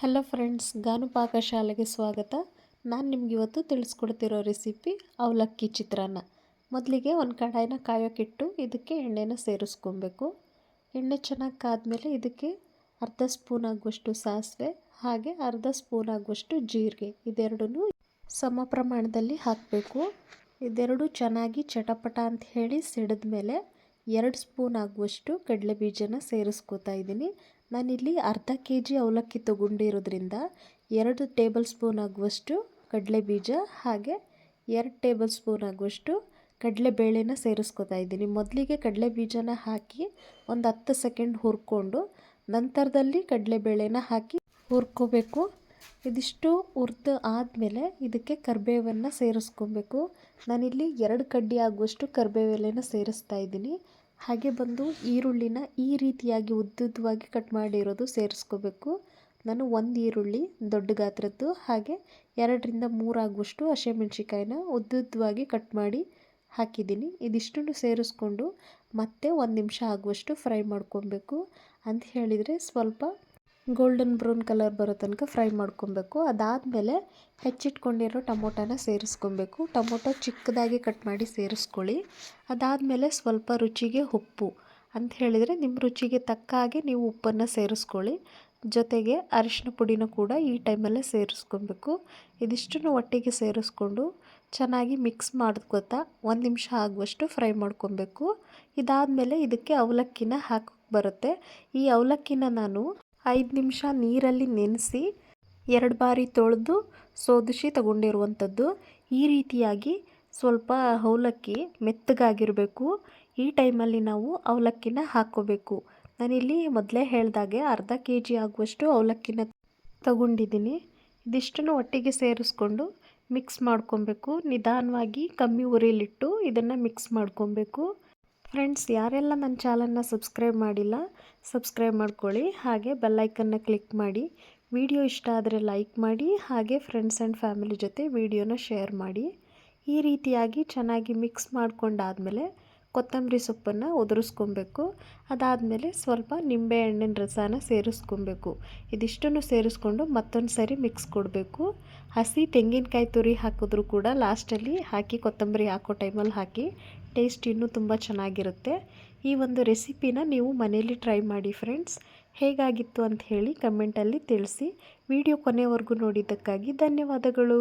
Hello friends ಗಾನು ಪಾಕಶಾಲೆಗೆ ಸ್ವಾಗತ. ನಾನು ನಿಮ್ಗೆ ಇವತ್ತು ತಿಳಿಸ್ಕೊಡ್ತಿರೋ ರೆಸಿಪಿ ಅವಲಕ್ಕಿ ಚಿತ್ರಾನ್ನ. ಮೊದಲಿಗೆ ಒಂದು ಕಡಾಯಿನ ಕಾಯೋಕ್ಕಿಟ್ಟು ಇದಕ್ಕೆ ಎಣ್ಣೆನ ಸೇರಿಸ್ಕೊಬೇಕು. ಎಣ್ಣೆ ಚೆನ್ನಾಗಿ ಕಾದ್ಮೇಲೆ ಇದಕ್ಕೆ ಅರ್ಧ ಸ್ಪೂನ್ ಆಗುವಷ್ಟು ಸಾಸಿವೆ, ಹಾಗೆ ಅರ್ಧ ಸ್ಪೂನ್ ಆಗುವಷ್ಟು ಜೀರಿಗೆ. ಇದೆರಡೂ ಸಮ ಪ್ರಮಾಣದಲ್ಲಿ ಹಾಕಬೇಕು. ಇದೆರಡು ಚೆನ್ನಾಗಿ ಚಟಪಟ ಅಂತ ಹೇಳಿ ಸಿಡಿದ ಮೇಲೆ ಎರಡು ಸ್ಪೂನ್ ಆಗುವಷ್ಟು ಕಡಲೆ ಬೀಜನ ಸೇರಿಸ್ಕೋತಾ ಇದ್ದೀನಿ. ನಾನಿಲ್ಲಿ ಅರ್ಧ ಕೆ ಜಿ ಅವಲಕ್ಕಿ ತೊಗೊಂಡಿರೋದ್ರಿಂದ ಎರಡು ಟೇಬಲ್ ಸ್ಪೂನ್ ಆಗುವಷ್ಟು ಕಡಲೆ ಬೀಜ ಹಾಗೆ ಎರಡು ಟೇಬಲ್ ಸ್ಪೂನ್ ಆಗುವಷ್ಟು ಕಡಲೆಬೇಳೆನ ಸೇರಿಸ್ಕೊತಾ ಇದ್ದೀನಿ. ಮೊದಲಿಗೆ ಕಡಲೆ ಬೀಜನ ಹಾಕಿ ಒಂದು ಹತ್ತು ಸೆಕೆಂಡ್ ಹುರ್ಕೊಂಡು ನಂತರದಲ್ಲಿ ಕಡಲೆಬೇಳೆನ ಹಾಕಿ ಹುರ್ಕೋಬೇಕು. ಇದಿಷ್ಟು ಹುರ್ದು ಆದಮೇಲೆ ಇದಕ್ಕೆ ಕರಿಬೇವನ್ನು ಸೇರಿಸ್ಕೊಬೇಕು. ನಾನಿಲ್ಲಿ ಎರಡು ಕಡ್ಡಿ ಆಗುವಷ್ಟು ಕರಿಬೇವೆಲೆನ ಸೇರಿಸ್ತಾ ಇದ್ದೀನಿ. ಹಾಗೆ ಬಂದು ಈರುಳ್ಳಿನ ಈ ರೀತಿಯಾಗಿ ಉದ್ದುದ್ದವಾಗಿ ಕಟ್ ಮಾಡಿರೋದು ಸೇರಿಸ್ಕೋಬೇಕು. ನಾನು ಒಂದು ಈರುಳ್ಳಿ ದೊಡ್ಡ ಗಾತ್ರದ್ದು, ಹಾಗೆ ಎರಡರಿಂದ ಮೂರಾಗುವಷ್ಟು ಹಸಿಮೆಣ್ಸಿಕಾಯಿನ ಉದ್ದುದ್ದವಾಗಿ ಕಟ್ ಮಾಡಿ ಹಾಕಿದ್ದೀನಿ. ಇದಿಷ್ಟನ್ನು ಸೇರಿಸ್ಕೊಂಡು ಮತ್ತೆ ಒಂದು ನಿಮಿಷ ಆಗುವಷ್ಟು ಫ್ರೈ ಮಾಡ್ಕೊಬೇಕು. ಅಂತ ಹೇಳಿದರೆ ಸ್ವಲ್ಪ ಗೋಲ್ಡನ್ ಬ್ರೌನ್ ಕಲರ್ ಬರೋ ತನಕ ಫ್ರೈ ಮಾಡ್ಕೊಬೇಕು. ಅದಾದಮೇಲೆ ಹೆಚ್ಚಿಟ್ಕೊಂಡಿರೋ ಟೊಮೊಟೊನ ಸೇರಿಸ್ಕೊಬೇಕು. ಟೊಮೊಟೊ ಚಿಕ್ಕದಾಗಿ ಕಟ್ ಮಾಡಿ ಸೇರಿಸ್ಕೊಳ್ಳಿ. ಅದಾದಮೇಲೆ ಸ್ವಲ್ಪ ರುಚಿಗೆ ಉಪ್ಪು. ಅಂತ ಹೇಳಿದರೆ ನಿಮ್ಮ ರುಚಿಗೆ ತಕ್ಕ ಹಾಗೆ ನೀವು ಉಪ್ಪನ್ನು ಸೇರಿಸ್ಕೊಳ್ಳಿ. ಜೊತೆಗೆ ಅರಿಶಿನ ಪುಡಿನ ಕೂಡ ಈ ಟೈಮಲ್ಲೇ ಸೇರಿಸ್ಕೊಬೇಕು. ಇದಿಷ್ಟನ್ನು ಒಟ್ಟಿಗೆ ಸೇರಿಸ್ಕೊಂಡು ಚೆನ್ನಾಗಿ ಮಿಕ್ಸ್ ಮಾಡ್ಕೋತಾ ಒಂದು ನಿಮಿಷ ಆಗುವಷ್ಟು ಫ್ರೈ ಮಾಡ್ಕೊಬೇಕು. ಇದಾದಮೇಲೆ ಇದಕ್ಕೆ ಅವಲಕ್ಕಿನ ಹಾಕಿ ಬರುತ್ತೆ. ಈ ಅವಲಕ್ಕಿನ ನಾನು ಐದು ನಿಮಿಷ ನೀರಲ್ಲಿ ನೆನೆಸಿ ಎರಡು ಬಾರಿ ತೊಳೆದು ಸೋದಿಸಿ ತಗೊಂಡಿರುವಂಥದ್ದು. ಈ ರೀತಿಯಾಗಿ ಸ್ವಲ್ಪ ಅವಲಕ್ಕಿ ಮೆತ್ತಗಾಗಿರಬೇಕು. ಈ ಟೈಮಲ್ಲಿ ನಾವು ಅವಲಕ್ಕಿನ ಹಾಕ್ಕೋಬೇಕು. ನಾನಿಲ್ಲಿ ಮೊದಲೇ ಹೇಳಿದಾಗೆ ಅರ್ಧ ಕೆ ಜಿ ಆಗುವಷ್ಟು ಅವಲಕ್ಕಿನ ತಗೊಂಡಿದ್ದೀನಿ. ಇದಿಷ್ಟನ್ನು ಒಟ್ಟಿಗೆ ಸೇರಿಸ್ಕೊಂಡು ಮಿಕ್ಸ್ ಮಾಡ್ಕೊಬೇಕು. ನಿಧಾನವಾಗಿ ಕಮ್ಮಿ ಉರಿಲಿಟ್ಟು ಇದನ್ನು ಮಿಕ್ಸ್ ಮಾಡ್ಕೊಬೇಕು. ಫ್ರೆಂಡ್ಸ್ ಯಾರೆಲ್ಲ ನನ್ನ ಚಾನಲ್ನ ಸಬ್ಸ್ಕ್ರೈಬ್ ಮಾಡಿಲ್ಲ, ಸಬ್ಸ್ಕ್ರೈಬ್ ಮಾಡ್ಕೊಳ್ಳಿ. ಹಾಗೆ ಬೆಲ್ಲೈಕನ್ನ ಕ್ಲಿಕ್ ಮಾಡಿ. ವಿಡಿಯೋ ಇಷ್ಟ ಆದರೆ ಲೈಕ್ ಮಾಡಿ. ಹಾಗೆ ಫ್ರೆಂಡ್ಸ್ ಆ್ಯಂಡ್ ಫ್ಯಾಮಿಲಿ ಜೊತೆ ವಿಡಿಯೋನ ಶೇರ್ ಮಾಡಿ. ಈ ರೀತಿಯಾಗಿ ಚೆನ್ನಾಗಿ ಮಿಕ್ಸ್ ಮಾಡ್ಕೊಂಡಾದಮೇಲೆ ಕೊತ್ತಂಬರಿ ಸೊಪ್ಪನ್ನು ಉದುರಿಸ್ಕೊಬೇಕು ಅದಾದಮೇಲೆ ಸ್ವಲ್ಪ ನಿಂಬೆ ಹಣ್ಣಿನ ರಸನ ಸೇರಿಸ್ಕೊಬೇಕು. ಇದಿಷ್ಟನ್ನು ಸೇರಿಸ್ಕೊಂಡು ಮತ್ತೊಂದು ಸರಿ ಮಿಕ್ಸ್ ಕೊಡಬೇಕು. ಹಸಿ ತೆಂಗಿನಕಾಯಿ ತುರಿ ಹಾಕಿದ್ರು ಕೂಡ ಲಾಸ್ಟಲ್ಲಿ ಹಾಕಿ ಕೊತ್ತಂಬರಿ ಹಾಕೋ ಟೈಮಲ್ಲಿ ಹಾಕಿ ಟೇಸ್ಟ್ ಇನ್ನೂ ತುಂಬ ಚೆನ್ನಾಗಿರುತ್ತೆ. ಈ ಒಂದು ರೆಸಿಪಿನ ನೀವು ಮನೆಯಲ್ಲಿ ಟ್ರೈ ಮಾಡಿ ಫ್ರೆಂಡ್ಸ್. ಹೇಗಾಗಿತ್ತು ಅಂತ ಹೇಳಿ ಕಮೆಂಟಲ್ಲಿ ತಿಳಿಸಿ. ವಿಡಿಯೋ ಕೊನೆವರೆಗೂ ನೋಡಿದ್ದಕ್ಕಾಗಿ ಧನ್ಯವಾದಗಳು.